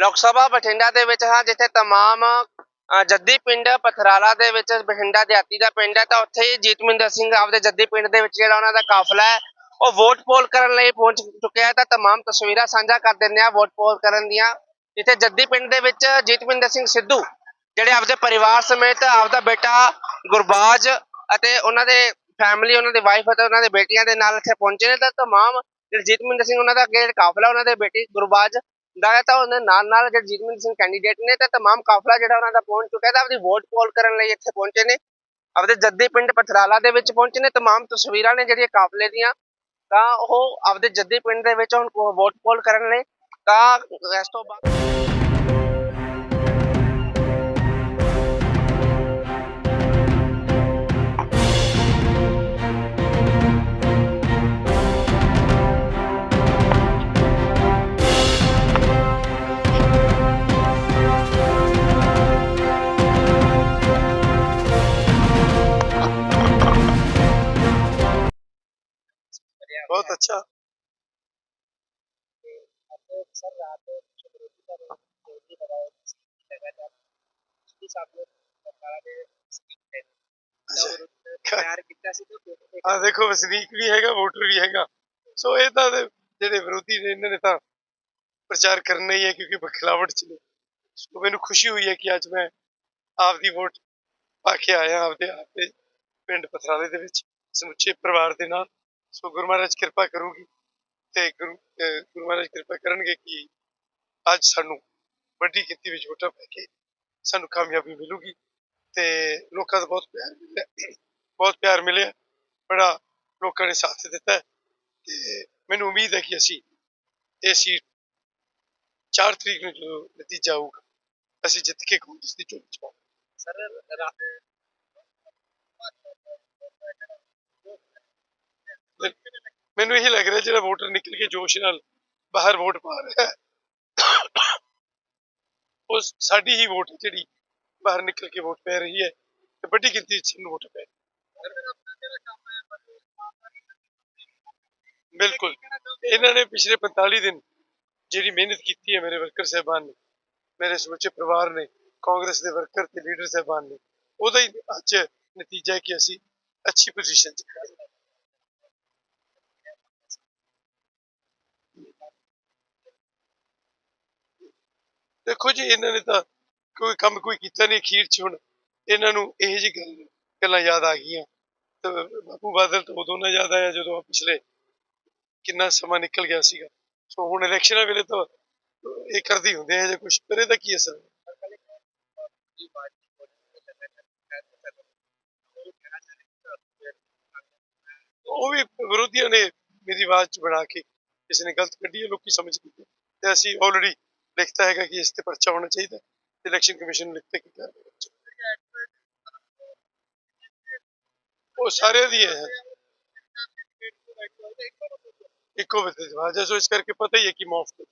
ਲੋਕ ਸਭਾ ਬਠਿੰਡਾ ਦੇ ਵਿੱਚ ਹਾਂ, ਜਿੱਥੇ ਤਮਾਮ ਜੱਦੀ ਪਿੰਡ, ਪਥਰਾਲਾ ਦੇ ਵਿੱਚ ਬਠਿੰਡਾ ਦਿਹਾਤੀ ਦਾ ਪਿੰਡ ਹੈ, ਤਾਂ ਉੱਥੇ ਹੀ ਜੀਤਮਿੰਦਰ ਸਿੰਘ ਆਪਦੇ ਜੱਦੀ ਪਿੰਡ ਦੇ ਵਿੱਚ ਜਿਹੜਾ ਉਹਨਾਂ ਦਾ ਕਾਫਲਾ ਹੈ, ਉਹ ਵੋਟ ਪੋਲ ਕਰਨ ਲਈ ਪਹੁੰਚ ਚੁੱਕਿਆ ਹੈ, ਤਾਂ ਤਮਾਮ ਤਸਵੀਰਾਂ ਸਾਂਝਾ ਕਰ ਦਿੰਦੇ ਆ ਵੋਟ ਪੋਲ ਕਰਨ ਦੀਆਂ। ਜਿੱਥੇ ਜੱਦੀ ਪਿੰਡ ਦੇ ਵਿੱਚ ਜੀਤਮਿੰਦਰ ਸਿੰਘ ਸਿੱਧੂ, ਜਿਹੜੇ ਆਪਦੇ ਪਰਿਵਾਰ ਸਮੇਤ ਆਪਦਾ ਬੇਟਾ ਗੁਰਬਾਜ ਅਤੇ ਉਹਨਾਂ ਦੇ ਫੈਮਿਲੀ ਉਹਨਾਂ ਦੀ ਵਾਈਫ ਅਤੇ ਉਹਨਾਂ ਦੇ ਬੇਟੀਆਂ ਦੇ ਨਾਲ ਇੱਥੇ ਪਹੁੰਚੇ ਨੇ, ਤਾਂ ਤਮਾਮ ਜਿਹੜੇ ਜੀਤਮਿੰਦਰ ਸਿੰਘ, ਉਹਨਾਂ ਦਾ ਅੱਗੇ ਜਿਹੜਾ ਕਾਫਲਾ, ਉਹਨਾਂ ਦੇ ਬੇਟੀ ਗੁਰਬਾਜ ਦਾ ਤਾਂ ਉਹਦੇ ਨਾਲ ਨਾਲ ਜਿਹੜੇ ਜੀਤਮਿੰਦਰ ਸਿੰਘ ਕੈਂਡੀਡੇਟ ਨੇ ਤਾਂ ਤਮਾਮ ਕਾਫਲਾ ਜਿਹੜਾ ਉਹਨਾਂ ਦਾ ਪਹੁੰਚ ਚੁੱਕਿਆ ਤਾਂ ਆਪਦੀ ਵੋਟ ਪੋਲ ਕਰਨ ਲਈ ਇੱਥੇ ਪਹੁੰਚੇ ਨੇ। ਆਪਦੇ ਜੱਦੀ ਪਿੰਡ ਪਥਰਾਲਾ ਦੇ ਵਿੱਚ ਪਹੁੰਚੇ ਨੇ। ਤਮਾਮ ਤਸਵੀਰਾਂ ਨੇ ਜਿਹੜੀਆਂ ਕਾਫਲੇ ਦੀਆਂ, ਤਾਂ ਉਹ ਆਪਦੇ ਜੱਦੀ ਪਿੰਡ ਦੇ ਵਿੱਚ ਹੁਣ ਵੋਟ ਪੋਲ ਕਰਨ ਲਈ, ਤਾਂ ਇਸ ਤੋਂ ਬਾਅਦ बहुत अच्छा सर रात विरोधी का विरोधी लगाओ लगातार उसके सामने सरकार ने स्पीक ਤਿਆਰ ਕੀਤਾ ਸੀ ਤੇ ਆ ਦੇਖੋ ਵਸਨੀਕ ਵੀ ਹੈਗਾ ਵੋਟਰ ਵੀ ਹੈਗਾ ਸੋ ਇਹ ਤਾਂ ਦੇ- ਜਿਹੜੇ ਵਿਰੋਧੀ ਨੇ ਇਹਨਾਂ ਨੇ ਤਾਂ ਪ੍ਰਚਾਰ ਕਰਨਾ ਹੀ ਹੈ ਕਿਉਂਕਿ ਬਖਲਾਵਟ ਚ ਨੇ ਸੋ ਮੈਨੂੰ ਖੁਸ਼ੀ ਹੋਈ ਹੈ ਕਿ ਅੱਜ ਮੈਂ ਆਪਦੀ ਵੋਟ ਪਾ ਕੇ ਆਇਆ ਆਪਦੇ ਆਪਦੇ ਪਿੰਡ ਪਥਰਾਲੇ ਦੇ ਵਿੱਚ ਸਮੁੱਚੇ ਪਰਿਵਾਰ ਦੇ ਨਾਲ ਸੋ ਗੁਰੂ ਮਹਾਰਾਜ ਕਿਰਪਾ ਕਰੂਗੀ ਤੇ ਗੁਰੂ ਗੁਰੂ ਮਹਾਰਾਜ ਕਿਰਪਾ ਕਰਨਗੇ ਕਿ ਅੱਜ ਸਾਨੂੰ ਵੱਡੀ ਗਿਣਤੀ ਵਿੱਚ ਵੋਟਾਂ ਪੈ ਕੇ ਸਾਨੂੰ ਕਾਮਯਾਬੀ ਮਿਲੂਗੀ ਤੇ ਲੋਕਾਂ ਦਾ ਬਹੁਤ ਪਿਆਰ ਮਿਲਿਆ, ਬਹੁਤ ਪਿਆਰ ਮਿਲਿਆ, ਬੜਾ ਲੋਕਾਂ ਨੇ ਸਾਥ ਦਿੱਤਾ ਤੇ ਮੈਨੂੰ ਉਮੀਦ ਹੈ ਕਿ ਅਸੀਂ ਇਹ ਸੀਟ 4 ਤਰੀਕ ਨੂੰ ਜੋ ਨਤੀਜਾ ਆਊਗਾ, ਅਸੀਂ ਜਿੱਤ ਕੇ ਕਾਂਗਰਸ ਦੀ ਚੋਣ ਚ ਪਾਵਾਂਗੇ ਸਰ, ਰਾਤ ਮੈਨੂੰ ਇਹੀ ਲੱਗ ਰਿਹਾ ਜਿਹੜਾ ਵੋਟਰ ਨਿਕਲ ਕੇ ਜੋਸ਼ ਨਾਲ ਬਾਹਰ ਵੋਟ ਪਾ ਰਿਹਾ ਹੈ। ਉਹ ਸਾਡੀ ਹੀ ਵੋਟ ਜਿਹੜੀ ਬਾਹਰ ਨਿਕਲ ਕੇ ਵੋਟ ਪੈ ਰਹੀ ਹੈ ਤੇ ਵੱਡੀ ਗਿਣਤੀ ਵਿੱਚ ਸਾਨੂੰ ਵੋਟ ਪੈ ਬਿਲਕੁਲ। ਇਹਨਾਂ ਨੇ ਪਿਛਲੇ 45 ਦਿਨ ਜਿਹੜੀ ਮਿਹਨਤ ਕੀਤੀ ਹੈ ਮੇਰੇ ਵਰਕਰ ਸਾਹਿਬਾਨ ਨੇ, ਮੇਰੇ ਸਮੁੱਚੇ ਪਰਿਵਾਰ ਨੇ, ਕਾਂਗਰਸ ਦੇ ਵਰਕਰ ਤੇ ਲੀਡਰ ਸਾਹਿਬਾਨ ਨੇ, ਉਹਦਾ ਹੀ ਅੱਜ ਨਤੀਜਾ ਹੈ ਕਿ ਅਸੀਂ ਅੱਛੀ ਪੋਜੀਸ਼ਨ 'ਚ ਖੜੇ ਦੇਖੋ ਜੀ, ਇਹਨਾਂ ਨੇ ਤਾਂ ਕੋਈ ਕੰਮ ਕੋਈ ਕੀਤਾ ਨਹੀਂ ਅਖੀਰ 'ਚ ਹੁਣ। ਇਹਨਾਂ ਨੂੰ ਇਹ ਜੀ ਗੱਲ ਗੱਲਾਂ ਯਾਦ ਆ ਗਈਆਂ। ਤੇ ਬਾਪੂ ਬਾਦਲ ਤਾਂ ਉਦੋਂ ਨਾ ਯਾਦ ਆਇਆ ਜਦੋਂ ਪਿਛਲੇ ਕਿੰਨਾ ਸਮਾਂ ਨਿਕਲ ਗਿਆ ਸੀਗਾ। ਸੋ ਹੁਣ ਇਲੈਕਸ਼ਨਾਂ ਵੇਲੇ ਤਾਂ ਇਹ ਕਰਦੇ ਹੁੰਦੇ ਆ ਜੇ ਕੁਝ ਪਰ ਇਹਦਾ ਕੀ ਅਸਰ ਉਹ ਵੀ ਵਿਰੋਧੀਆਂ ਨੇ ਮੇਰੀ ਆਵਾਜ਼ ਚ ਬਣਾ ਕੇ ਕਿਸੇ ਨੇ ਗਲਤ ਕੱਢੀ ਹੈ, ਲੋਕੀ ਸਮਝ ਗਏ। ਤੇ ਅਸੀਂ ਆਲਰੇਡੀ ਲਿਖਤਾ ਹੈਗਾ ਕਿ ਇਸ ਤੇ ਪਰਚਾ ਹੋਣਾ ਚਾਹੀਦਾ ਇਲੈਕਸ਼ਨ ਕਮਿਸ਼ਨ ਨੂੰ ਲਿਖਤੇ ਕੀ ਉਹ ਸਾਰੇ ਦੀ ਹੈ। ਇੱਕੋ ਵਿਤੇ ਜਵਾਬ ਇਸ ਕਰਕੇ ਪਤਾ ਹੀ ਹੈ ਕਿ ਮੁਫਤ